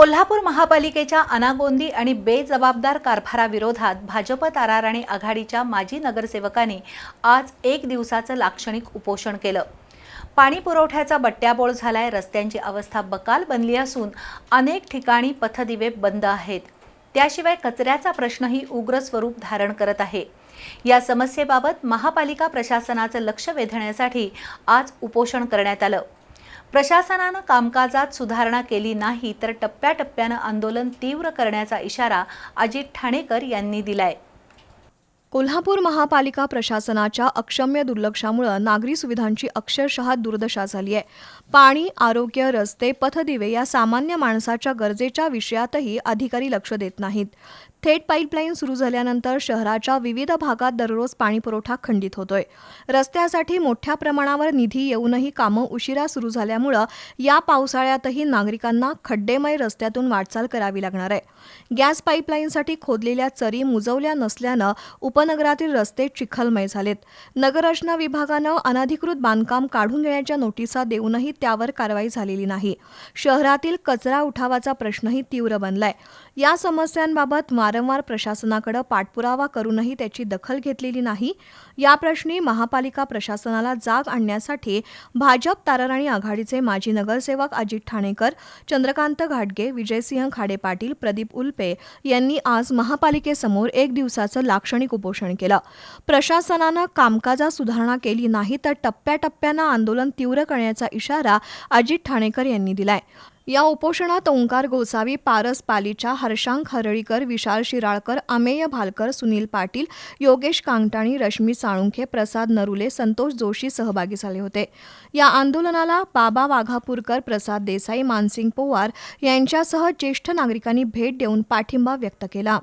कोल्हापूर महापालिकेच्या अनागोंदी आणि बेजबाबदार कारभाराविरोधात भाजप ताराराणी आघाडीच्या माजी नगरसेवकांनी आज एक दिवसाचं लाक्षणिक उपोषण केलं. पाणी पुरवठ्याचा बट्ट्याबोळ झालाय रस्त्यांची अवस्था बकाल बनली असून अनेक ठिकाणी पथदिवे बंद आहेत. त्याशिवाय कचऱ्याचा प्रश्नही उग्र स्वरूप धारण करत आहे. या समस्येबाबत महापालिका प्रशासनाचं लक्ष वेधण्यासाठी आज उपोषण करण्यात आलं. प्रशासनानं कामकाजात सुधारणा केली नाही तर टप्प्याटप्प्यानं आंदोलन तीव्र करण्याचा इशारा अजित ठाणेकर यांनी दिलाय. कोल्हापूर महापालिका प्रशासनाच्या अक्षम्य दुर्लक्षामुळं नागरी सुविधांची अक्षरशः दुर्दशा झाली आहे. पाणी आरोग्य रस्ते पथदिवे या सामान्य माणसाच्या गरजेच्या विषयातही अधिकारी लक्ष देत नाहीत. थेट पाईपलाईन सुरू झाल्यानंतर शहराच्या विविध भागात दररोज पाणीपुरवठा खंडित होतोय. रस्त्यासाठी मोठ्या प्रमाणावर निधी येऊनही कामं उशिरा सुरू झाल्यामुळं या पावसाळ्यातही नागरिकांना खड्डेमय रस्त्यातून वाटचाल करावी लागणार आहे. गॅस पाईपलाईनसाठी खोदलेल्या चरी मुजवल्या नसल्यानं उपनगरातील रस्ते चिखलमय झालेत. नगररचना विभागानं अनधिकृत बांधकाम काढून घेण्याच्या नोटिसा देऊनही त्यावर कारवाई झालेली नाही. शहरातील कचरा उठावाचा प्रश्नही तीव्र बनलाय. या समस्यांबाबत वारंवार प्रशासनाकडे पाठपुरावा करूनही त्याची दखल घेतलेली नाही. या प्रश्नी महापालिका प्रशासनाला जाग आणण्यासाठी भाजप ताराराणी आघाडीचे माजी नगरसेवक अजित ठाणेकर चंद्रकांत घाटगे विजयसिंह खाडे पाटील प्रदीप उल्पे यांनी आज महापालिकेसमोर एक दिवसाचं लाक्षणिक उपोषण केलं. प्रशासनानं कामकाजात सुधारणा केली नाही तर टप्प्याटप्प्यानं आंदोलन तीव्र करण्याचा इशारा अजित ठाणेकर यांनी दिलाय. या उपोषणात ओंकार गोसावी पारस पालीच्या हर्षांक हरळीकर विशाल शिराळकर अमेय भालकर सुनील पाटील योगेश कांगटाणी रश्मी साळुंखे प्रसाद नरुले संतोष जोशी सहभागी झाले होते. या आंदोलनाला बाबा वाघापूरकर प्रसाद देसाई मानसिंग पोवार यांच्यासह ज्येष्ठ नागरिकांनी भेट देऊन पाठिंबा व्यक्त केला.